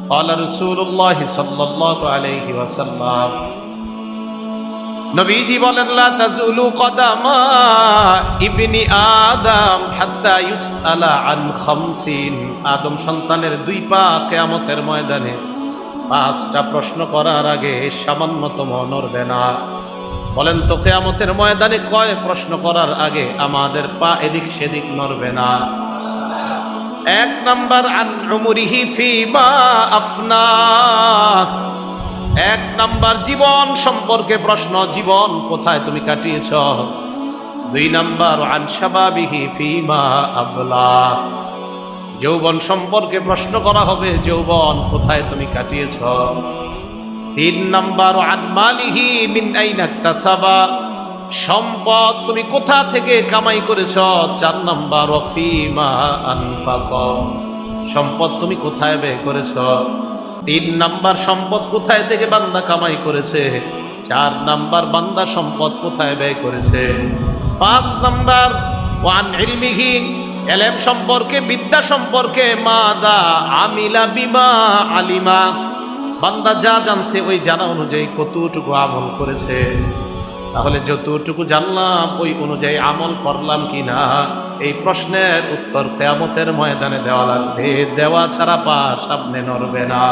قال رسول الله صلى الله عليه وسلم নবীজি বলেন লা তাজুলু কদামা ইবনি আদম হাত্তা ইউসআলা আন খামসিন আদম সন্তানের দুই পা কিয়ামতের ময়দানে পাঁচটা প্রশ্ন করার আগে সামান্যতম নড়বে না বলেন তো কেয়ামতের ময়দানে কয় প্রশ্ন করার আগে আমাদের পা এদিক সেদিক নড়বে না এক নাম্বার, আন ফিমা আফনা। এক নাম্বার, জীবন সম্পর্কে প্রশ্ন, জীবন কোথায় তুমি কাটিয়েছ? দুই নাম্বার, আন শাবাবিহি ফিমা আবলা। যৌবন সম্পর্কে প্রশ্ন করা হবে, যৌবন কোথায় তুমি কাটিয়েছ? তিন নাম্বার, আন মালিহি মিন আইনা তাসাবা। সম্পদ তুমি কোথা থেকে কামাই করেছ? চার নাম্বার সম্পদ তুমি কোথায় ব্যয় করেছ? তিন নাম্বার, সম্পদ কোথায় থেকে বান্দা কামাই করেছে? চার নাম্বার, বান্দা সম্পদ কোথায় ব্যয় করেছে? পাঁচ নাম্বার, ওয়ান ইলমিহি, এলেম সম্পর্কে, বিদ্যা সম্পর্কে, মাদা আমিলা বিমা আলিমা। বান্দা যা জানছে ওই জানা অনুযায়ী কতটুকু আমল করেছে? তাহলে যতটুকু জানলাম, ওই অনুযায়ী আমল করলাম কি না এই প্রশ্নের উত্তর কেয়ামতের ময়দানে দেওয়া লাগবে। দেওয়া ছাড়া পা সামনে নড়বে না।